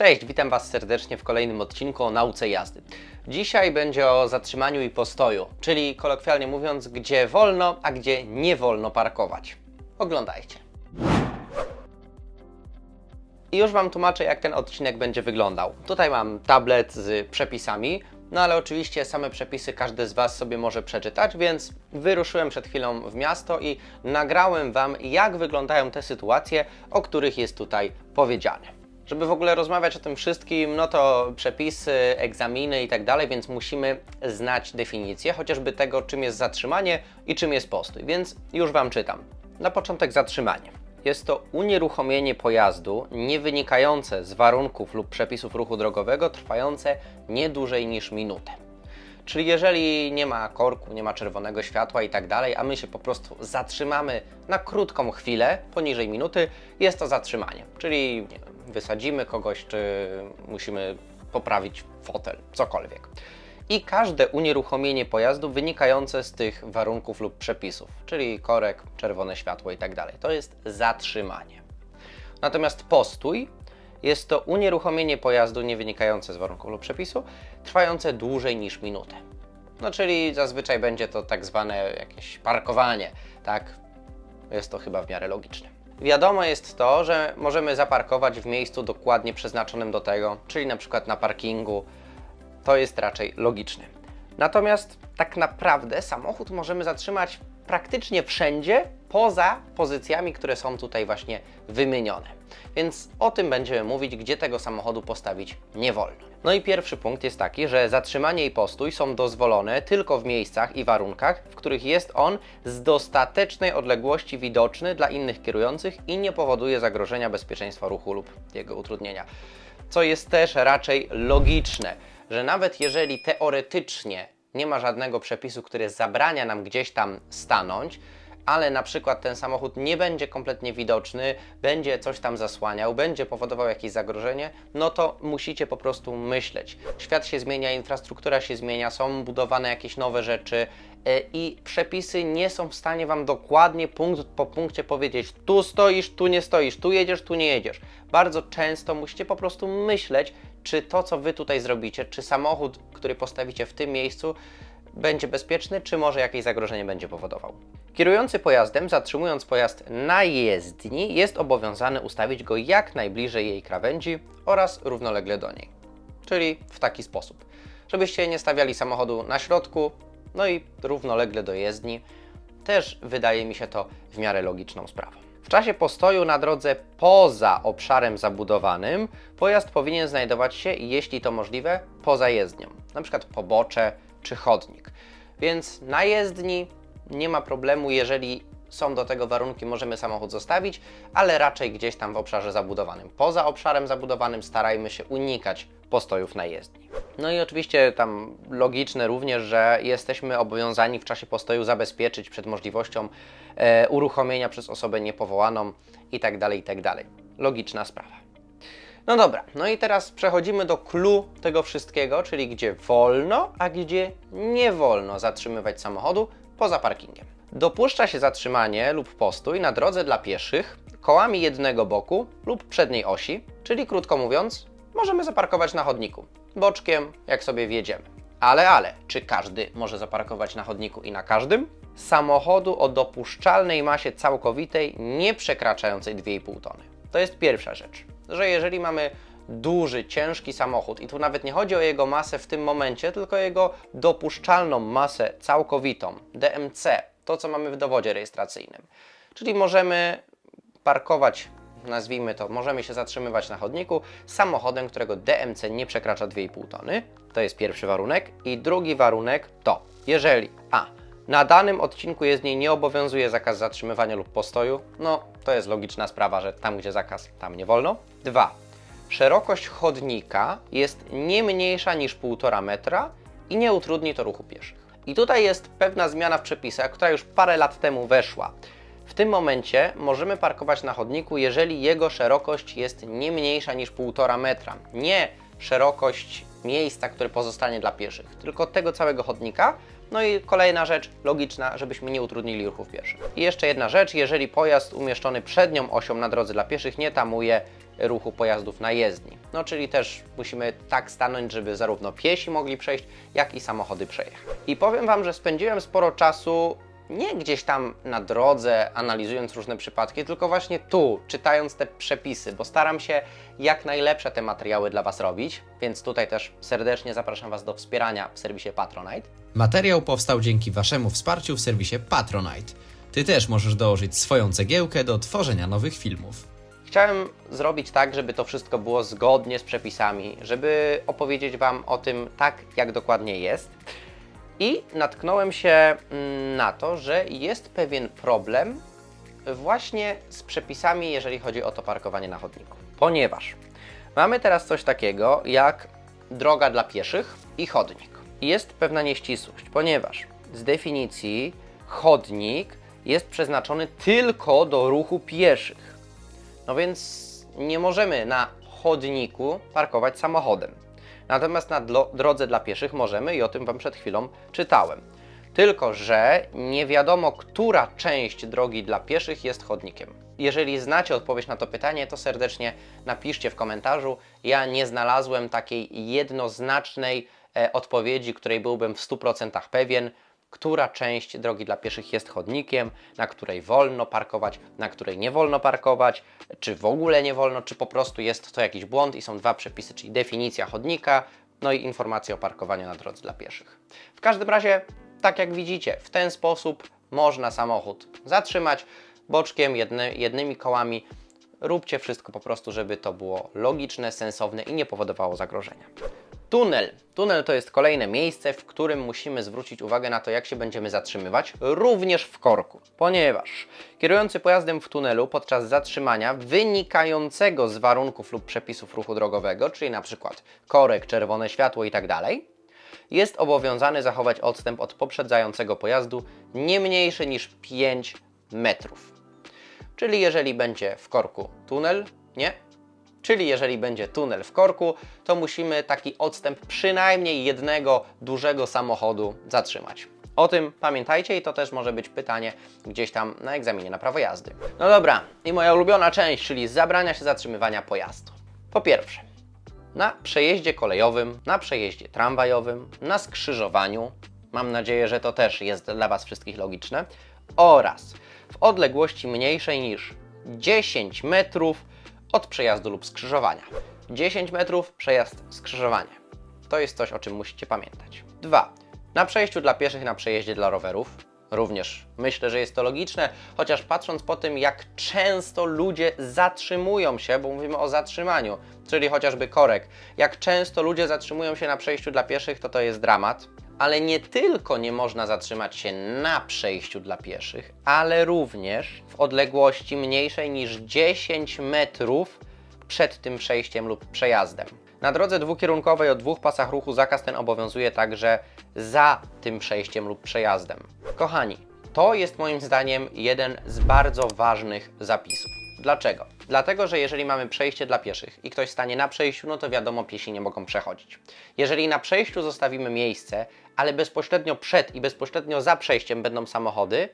Cześć, witam Was serdecznie w kolejnym odcinku o nauce jazdy. Dzisiaj będzie o zatrzymaniu i postoju, czyli kolokwialnie mówiąc, gdzie wolno, a gdzie nie wolno parkować. Oglądajcie. I już Wam tłumaczę, jak ten odcinek będzie wyglądał. Tutaj mam tablet z przepisami, no ale oczywiście same przepisy każdy z Was sobie może przeczytać, więc wyruszyłem przed chwilą w miasto i nagrałem Wam, jak wyglądają te sytuacje, o których jest tutaj powiedziane. Żeby w ogóle rozmawiać o tym wszystkim, no to przepisy, egzaminy i tak dalej, więc musimy znać definicję, chociażby tego, czym jest zatrzymanie i czym jest postój. Więc już Wam czytam. Na początek zatrzymanie. Jest to unieruchomienie pojazdu nie wynikające z warunków lub przepisów ruchu drogowego trwające nie dłużej niż minutę. Czyli jeżeli nie ma korku, nie ma czerwonego światła i tak dalej, a my się po prostu zatrzymamy na krótką chwilę, poniżej minuty, jest to zatrzymanie. Czyli nie wiem, wysadzimy kogoś, czy musimy poprawić fotel, cokolwiek. I każde unieruchomienie pojazdu wynikające z tych warunków lub przepisów, czyli korek, czerwone światło i tak. To jest zatrzymanie. Natomiast postój jest to unieruchomienie pojazdu nie wynikające z warunków lub przepisu, trwające dłużej niż minutę. No czyli zazwyczaj będzie to tak zwane jakieś parkowanie, tak? Jest to chyba w miarę logiczne. Wiadomo jest to, że możemy zaparkować w miejscu dokładnie przeznaczonym do tego, czyli na przykład na parkingu. To jest raczej logiczne. Natomiast tak naprawdę samochód możemy zatrzymać praktycznie wszędzie poza pozycjami, które są tutaj właśnie wymienione. Więc o tym będziemy mówić, gdzie tego samochodu postawić nie wolno. No i pierwszy punkt jest taki, że zatrzymanie i postój są dozwolone tylko w miejscach i warunkach, w których jest on z dostatecznej odległości widoczny dla innych kierujących i nie powoduje zagrożenia bezpieczeństwa ruchu lub jego utrudnienia. Co jest też raczej logiczne, że nawet jeżeli teoretycznie nie ma żadnego przepisu, który zabrania nam gdzieś tam stanąć, ale na przykład ten samochód nie będzie kompletnie widoczny, będzie coś tam zasłaniał, będzie powodował jakieś zagrożenie, no to musicie po prostu myśleć. Świat się zmienia, infrastruktura się zmienia, są budowane jakieś nowe rzeczy e, i przepisy nie są w stanie Wam dokładnie punkt po punkcie powiedzieć tu stoisz, tu nie stoisz, tu jedziesz, tu nie jedziesz. Bardzo często musicie po prostu myśleć, czy to, co Wy tutaj zrobicie, czy samochód, który postawicie w tym miejscu, będzie bezpieczny, czy może jakieś zagrożenie będzie powodował. Kierujący pojazdem, zatrzymując pojazd na jezdni, jest obowiązany ustawić go jak najbliżej jej krawędzi oraz równolegle do niej. Czyli w taki sposób, żebyście nie stawiali samochodu na środku, no i równolegle do jezdni. Też wydaje mi się to w miarę logiczną sprawą. W czasie postoju na drodze poza obszarem zabudowanym pojazd powinien znajdować się, jeśli to możliwe, poza jezdnią, na przykład pobocze czy chodnik. Więc na jezdni nie ma problemu, jeżeli są do tego warunki, możemy samochód zostawić, ale raczej gdzieś tam w obszarze zabudowanym. Poza obszarem zabudowanym starajmy się unikać postojów na jezdni. No i oczywiście tam logiczne również, że jesteśmy obowiązani w czasie postoju zabezpieczyć przed możliwością e, uruchomienia przez osobę niepowołaną itd., tak itd. Tak Logiczna sprawa. No dobra, no i teraz przechodzimy do clue tego wszystkiego, czyli gdzie wolno, a gdzie nie wolno zatrzymywać samochodu poza parkingiem. Dopuszcza się zatrzymanie lub postój na drodze dla pieszych kołami jednego boku lub przedniej osi, czyli krótko mówiąc, możemy zaparkować na chodniku, boczkiem, jak sobie wjedziemy. Ale, ale, czy każdy może zaparkować na chodniku i na każdym? Samochodu o dopuszczalnej masie całkowitej nie przekraczającej 2,5 tony. To jest pierwsza rzecz, że jeżeli mamy duży, ciężki samochód i tu nawet nie chodzi o jego masę w tym momencie, tylko jego dopuszczalną masę całkowitą, DMC, to co mamy w dowodzie rejestracyjnym. Czyli możemy parkować, nazwijmy to, możemy się zatrzymywać na chodniku samochodem, którego DMC nie przekracza 2,5 tony. To jest pierwszy warunek. I drugi warunek to, jeżeli A. Na danym odcinku jezdni nie obowiązuje zakaz zatrzymywania lub postoju, no to jest logiczna sprawa, że tam gdzie zakaz, tam nie wolno. 2 szerokość chodnika jest nie mniejsza niż 1,5 metra i nie utrudni to ruchu pieszych. I tutaj jest pewna zmiana w przepisach, która już parę lat temu weszła. W tym momencie możemy parkować na chodniku, jeżeli jego szerokość jest nie mniejsza niż 1,5 metra. Nie szerokość miejsca, które pozostanie dla pieszych, tylko tego całego chodnika. No i kolejna rzecz logiczna, żebyśmy nie utrudnili ruchów pieszych. I jeszcze jedna rzecz, jeżeli pojazd umieszczony przednią osią na drodze dla pieszych nie tamuje ruchu pojazdów na jezdni. No czyli też musimy tak stanąć, żeby zarówno piesi mogli przejść, jak i samochody przejechać. I powiem Wam, że spędziłem sporo czasu nie gdzieś tam na drodze, analizując różne przypadki, tylko właśnie tu, czytając te przepisy, bo staram się jak najlepsze te materiały dla Was robić, więc tutaj też serdecznie zapraszam Was do wspierania w serwisie Patronite. Materiał powstał dzięki Waszemu wsparciu w serwisie Patronite. Ty też możesz dołożyć swoją cegiełkę do tworzenia nowych filmów. Chciałem zrobić tak, żeby to wszystko było zgodnie z przepisami, żeby opowiedzieć Wam o tym tak, jak dokładnie jest. I natknąłem się mm, na to, że jest pewien problem właśnie z przepisami, jeżeli chodzi o to parkowanie na chodniku. Ponieważ mamy teraz coś takiego jak droga dla pieszych i chodnik. Jest pewna nieścisłość, ponieważ z definicji chodnik jest przeznaczony tylko do ruchu pieszych. No więc nie możemy na chodniku parkować samochodem. Natomiast na drodze dla pieszych możemy i o tym Wam przed chwilą czytałem. Tylko, że nie wiadomo, która część drogi dla pieszych jest chodnikiem. Jeżeli znacie odpowiedź na to pytanie, to serdecznie napiszcie w komentarzu. Ja nie znalazłem takiej jednoznacznej e, odpowiedzi, której byłbym w 100% pewien która część drogi dla pieszych jest chodnikiem, na której wolno parkować, na której nie wolno parkować, czy w ogóle nie wolno, czy po prostu jest to jakiś błąd i są dwa przepisy, czyli definicja chodnika, no i informacja o parkowaniu na drodze dla pieszych. W każdym razie, tak jak widzicie, w ten sposób można samochód zatrzymać boczkiem, jedny, jednymi kołami. Róbcie wszystko po prostu, żeby to było logiczne, sensowne i nie powodowało zagrożenia. Tunel. Tunel to jest kolejne miejsce, w którym musimy zwrócić uwagę na to, jak się będziemy zatrzymywać, również w korku. Ponieważ kierujący pojazdem w tunelu podczas zatrzymania wynikającego z warunków lub przepisów ruchu drogowego, czyli na przykład korek, czerwone światło itd., jest obowiązany zachować odstęp od poprzedzającego pojazdu nie mniejszy niż 5 metrów. Czyli jeżeli będzie w korku tunel, nie, Czyli jeżeli będzie tunel w korku, to musimy taki odstęp przynajmniej jednego dużego samochodu zatrzymać. O tym pamiętajcie i to też może być pytanie gdzieś tam na egzaminie na prawo jazdy. No dobra, i moja ulubiona część, czyli zabrania się zatrzymywania pojazdu. Po pierwsze, na przejeździe kolejowym, na przejeździe tramwajowym, na skrzyżowaniu, mam nadzieję, że to też jest dla Was wszystkich logiczne, oraz w odległości mniejszej niż 10 metrów od przejazdu lub skrzyżowania. 10 metrów przejazd skrzyżowanie. To jest coś, o czym musicie pamiętać. 2. Na przejściu dla pieszych, na przejeździe dla rowerów. Również myślę, że jest to logiczne, chociaż patrząc po tym, jak często ludzie zatrzymują się, bo mówimy o zatrzymaniu, czyli chociażby korek, jak często ludzie zatrzymują się na przejściu dla pieszych, to to jest dramat. Ale nie tylko nie można zatrzymać się na przejściu dla pieszych, ale również w odległości mniejszej niż 10 metrów przed tym przejściem lub przejazdem. Na drodze dwukierunkowej o dwóch pasach ruchu zakaz ten obowiązuje także za tym przejściem lub przejazdem. Kochani, to jest moim zdaniem jeden z bardzo ważnych zapisów. Dlaczego? Dlatego, że jeżeli mamy przejście dla pieszych i ktoś stanie na przejściu, no to wiadomo, piesi nie mogą przechodzić. Jeżeli na przejściu zostawimy miejsce, ale bezpośrednio przed i bezpośrednio za przejściem będą samochody,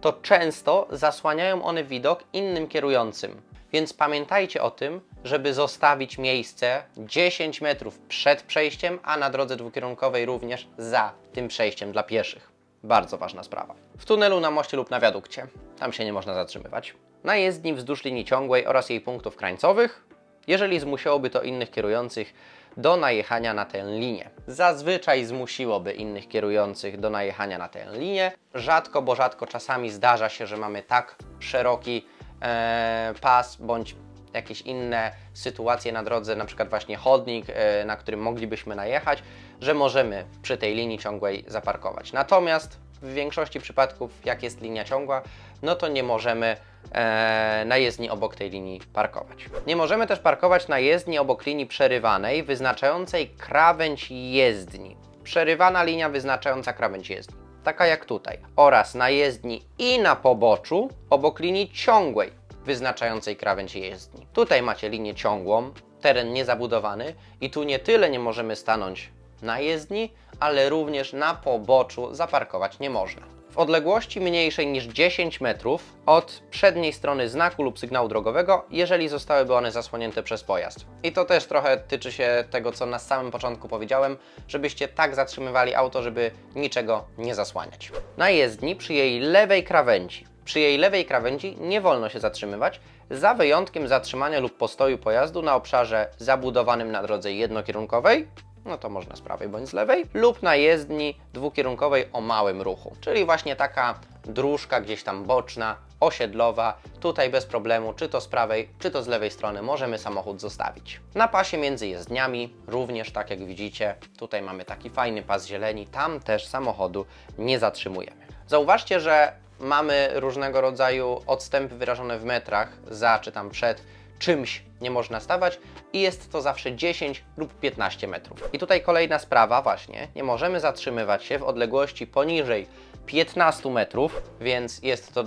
to często zasłaniają one widok innym kierującym. Więc pamiętajcie o tym, żeby zostawić miejsce 10 metrów przed przejściem, a na drodze dwukierunkowej również za tym przejściem dla pieszych. Bardzo ważna sprawa. W tunelu, na moście lub na wiadukcie. Tam się nie można zatrzymywać. Na jezdni wzdłuż linii ciągłej oraz jej punktów krańcowych, jeżeli zmusiłoby to innych kierujących do najechania na tę linię. Zazwyczaj zmusiłoby innych kierujących do najechania na tę linię. Rzadko, bo rzadko czasami zdarza się, że mamy tak szeroki e, pas bądź jakieś inne sytuacje na drodze, na przykład właśnie chodnik, e, na którym moglibyśmy najechać, że możemy przy tej linii ciągłej zaparkować. Natomiast w większości przypadków, jak jest linia ciągła, no to nie możemy e, na jezdni obok tej linii parkować. Nie możemy też parkować na jezdni obok linii przerywanej wyznaczającej krawędź jezdni. Przerywana linia wyznaczająca krawędź jezdni. Taka jak tutaj. Oraz na jezdni i na poboczu obok linii ciągłej wyznaczającej krawędź jezdni. Tutaj macie linię ciągłą, teren niezabudowany i tu nie tyle nie możemy stanąć na jezdni, ale również na poboczu zaparkować nie można. w odległości mniejszej niż 10 metrów od przedniej strony znaku lub sygnału drogowego, jeżeli zostałyby one zasłonięte przez pojazd. I to też trochę tyczy się tego, co na samym początku powiedziałem, żebyście tak zatrzymywali auto, żeby niczego nie zasłaniać. Na jezdni przy jej lewej krawędzi przy jej lewej krawędzi nie wolno się zatrzymywać, za wyjątkiem zatrzymania lub postoju pojazdu na obszarze zabudowanym na drodze jednokierunkowej, no to można z prawej bądź z lewej, lub na jezdni dwukierunkowej o małym ruchu, czyli właśnie taka dróżka gdzieś tam boczna, osiedlowa, tutaj bez problemu, czy to z prawej, czy to z lewej strony możemy samochód zostawić. Na pasie między jezdniami, również tak jak widzicie, tutaj mamy taki fajny pas zieleni, tam też samochodu nie zatrzymujemy. Zauważcie, że mamy różnego rodzaju odstępy wyrażone w metrach za czy tam przed czymś nie można stawać i jest to zawsze 10 lub 15 metrów. I tutaj kolejna sprawa właśnie, nie możemy zatrzymywać się w odległości poniżej 15 metrów, więc jest to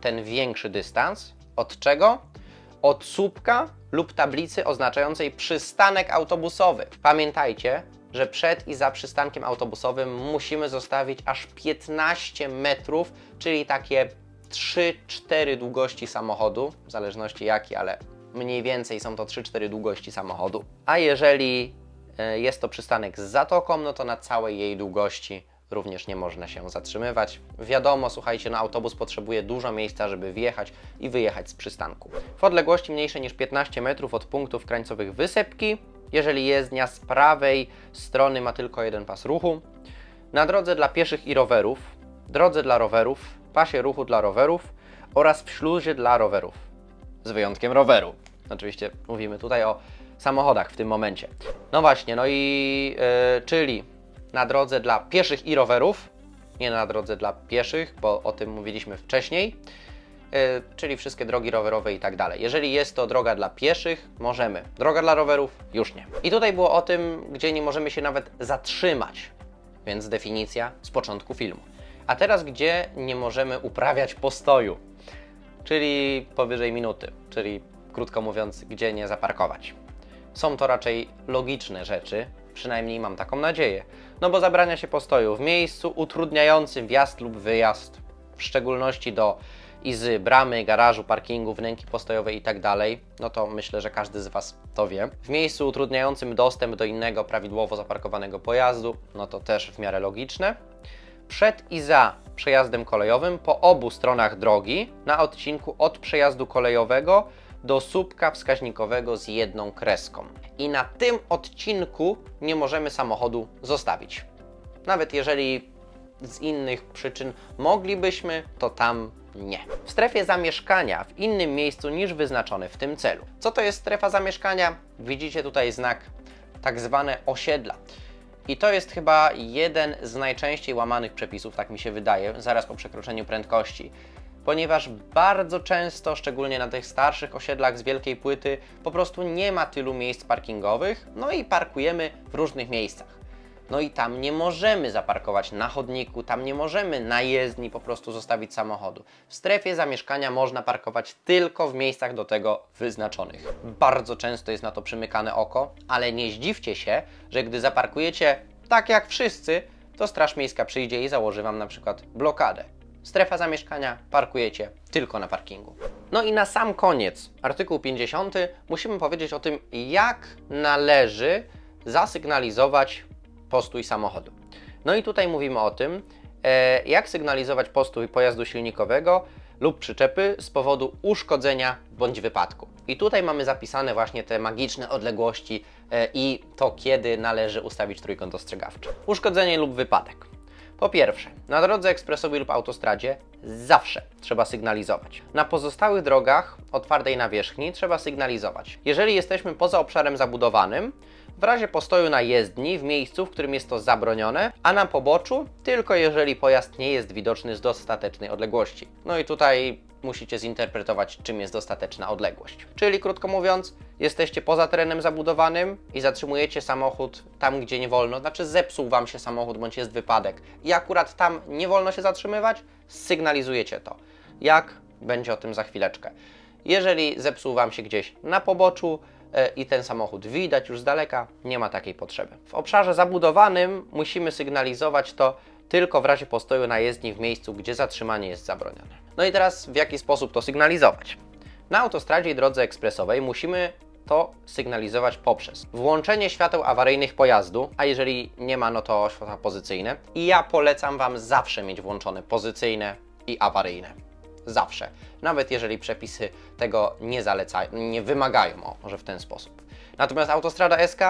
ten większy dystans. Od czego? Od słupka lub tablicy oznaczającej przystanek autobusowy. Pamiętajcie, że przed i za przystankiem autobusowym musimy zostawić aż 15 metrów, czyli takie 3-4 długości samochodu, w zależności jaki, ale mniej więcej są to 3-4 długości samochodu. A jeżeli e, jest to przystanek z zatoką, no to na całej jej długości również nie można się zatrzymywać. Wiadomo, słuchajcie, no autobus potrzebuje dużo miejsca, żeby wjechać i wyjechać z przystanku. W odległości mniejszej niż 15 metrów od punktów krańcowych wysepki, jeżeli jezdnia z prawej strony ma tylko jeden pas ruchu, na drodze dla pieszych i rowerów, drodze dla rowerów, pasie ruchu dla rowerów oraz w śluzie dla rowerów, z wyjątkiem roweru. Oczywiście mówimy tutaj o samochodach w tym momencie. No właśnie, no i yy, czyli na drodze dla pieszych i rowerów, nie na drodze dla pieszych, bo o tym mówiliśmy wcześniej, yy, czyli wszystkie drogi rowerowe i tak dalej. Jeżeli jest to droga dla pieszych, możemy. Droga dla rowerów, już nie. I tutaj było o tym, gdzie nie możemy się nawet zatrzymać, więc definicja z początku filmu. A teraz, gdzie nie możemy uprawiać postoju, czyli powyżej minuty, czyli krótko mówiąc, gdzie nie zaparkować. Są to raczej logiczne rzeczy, przynajmniej mam taką nadzieję. No bo zabrania się postoju w miejscu utrudniającym wjazd lub wyjazd, w szczególności do izy, bramy, garażu, parkingu, wnęki postojowej tak dalej, no to myślę, że każdy z Was to wie. W miejscu utrudniającym dostęp do innego prawidłowo zaparkowanego pojazdu, no to też w miarę logiczne. Przed i za przejazdem kolejowym po obu stronach drogi na odcinku od przejazdu kolejowego do słupka wskaźnikowego z jedną kreską. I na tym odcinku nie możemy samochodu zostawić. Nawet jeżeli z innych przyczyn moglibyśmy, to tam nie. W strefie zamieszkania w innym miejscu niż wyznaczone w tym celu. Co to jest strefa zamieszkania? Widzicie tutaj znak tak zwane osiedla. I to jest chyba jeden z najczęściej łamanych przepisów, tak mi się wydaje, zaraz po przekroczeniu prędkości. Ponieważ bardzo często, szczególnie na tych starszych osiedlach z wielkiej płyty, po prostu nie ma tylu miejsc parkingowych, no i parkujemy w różnych miejscach. No i tam nie możemy zaparkować na chodniku, tam nie możemy na jezdni po prostu zostawić samochodu. W strefie zamieszkania można parkować tylko w miejscach do tego wyznaczonych. Bardzo często jest na to przymykane oko, ale nie zdziwcie się, że gdy zaparkujecie tak jak wszyscy, to Straż Miejska przyjdzie i założy Wam na przykład blokadę. Strefa zamieszkania parkujecie tylko na parkingu. No i na sam koniec, artykuł 50, musimy powiedzieć o tym, jak należy zasygnalizować postój samochodu. No i tutaj mówimy o tym, e, jak sygnalizować postój pojazdu silnikowego lub przyczepy z powodu uszkodzenia bądź wypadku. I tutaj mamy zapisane właśnie te magiczne odległości e, i to, kiedy należy ustawić trójkąt ostrzegawczy. Uszkodzenie lub wypadek. Po pierwsze, na drodze ekspresowej lub autostradzie zawsze trzeba sygnalizować. Na pozostałych drogach o twardej nawierzchni trzeba sygnalizować. Jeżeli jesteśmy poza obszarem zabudowanym, w razie postoju na jezdni w miejscu, w którym jest to zabronione, a na poboczu tylko jeżeli pojazd nie jest widoczny z dostatecznej odległości. No i tutaj musicie zinterpretować, czym jest dostateczna odległość. Czyli krótko mówiąc, jesteście poza terenem zabudowanym i zatrzymujecie samochód tam, gdzie nie wolno, znaczy zepsuł Wam się samochód bądź jest wypadek i akurat tam nie wolno się zatrzymywać, sygnalizujecie to. Jak? Będzie o tym za chwileczkę. Jeżeli zepsuł Wam się gdzieś na poboczu, i ten samochód widać już z daleka, nie ma takiej potrzeby. W obszarze zabudowanym musimy sygnalizować to tylko w razie postoju na jezdni w miejscu, gdzie zatrzymanie jest zabronione. No i teraz w jaki sposób to sygnalizować? Na autostradzie i drodze ekspresowej musimy to sygnalizować poprzez włączenie świateł awaryjnych pojazdu, a jeżeli nie ma, no to światła pozycyjne. I ja polecam Wam zawsze mieć włączone pozycyjne i awaryjne. Zawsze. Nawet jeżeli przepisy tego nie zalecają, nie wymagają, o, może w ten sposób. Natomiast autostrada SK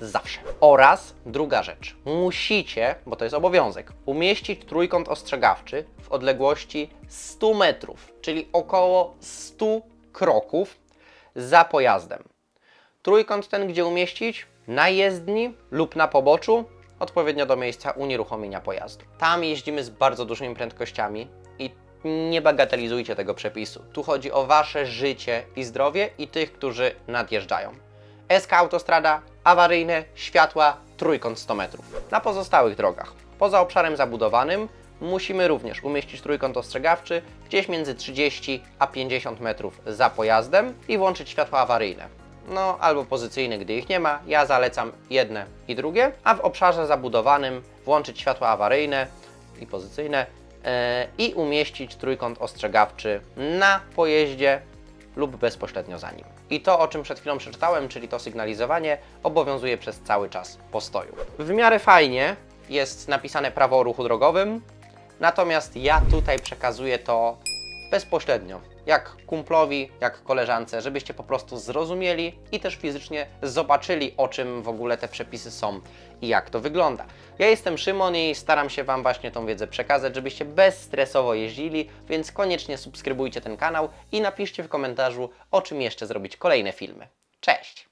zawsze. Oraz druga rzecz. Musicie, bo to jest obowiązek, umieścić trójkąt ostrzegawczy w odległości 100 metrów, czyli około 100 kroków za pojazdem. Trójkąt ten gdzie umieścić? Na jezdni lub na poboczu, odpowiednio do miejsca unieruchomienia pojazdu. Tam jeździmy z bardzo dużymi prędkościami nie bagatelizujcie tego przepisu. Tu chodzi o Wasze życie i zdrowie i tych, którzy nadjeżdżają. SK Autostrada, awaryjne, światła, trójkąt 100 metrów. Na pozostałych drogach, poza obszarem zabudowanym, musimy również umieścić trójkąt ostrzegawczy gdzieś między 30 a 50 metrów za pojazdem i włączyć światła awaryjne. No, albo pozycyjne, gdy ich nie ma. Ja zalecam jedne i drugie, a w obszarze zabudowanym włączyć światła awaryjne i pozycyjne i umieścić trójkąt ostrzegawczy na pojeździe lub bezpośrednio za nim. I to, o czym przed chwilą przeczytałem, czyli to sygnalizowanie, obowiązuje przez cały czas postoju. W miarę fajnie jest napisane prawo o ruchu drogowym, natomiast ja tutaj przekazuję to bezpośrednio, jak kumplowi, jak koleżance, żebyście po prostu zrozumieli i też fizycznie zobaczyli, o czym w ogóle te przepisy są i jak to wygląda. Ja jestem Szymon i staram się Wam właśnie tą wiedzę przekazać, żebyście bezstresowo jeździli, więc koniecznie subskrybujcie ten kanał i napiszcie w komentarzu, o czym jeszcze zrobić kolejne filmy. Cześć!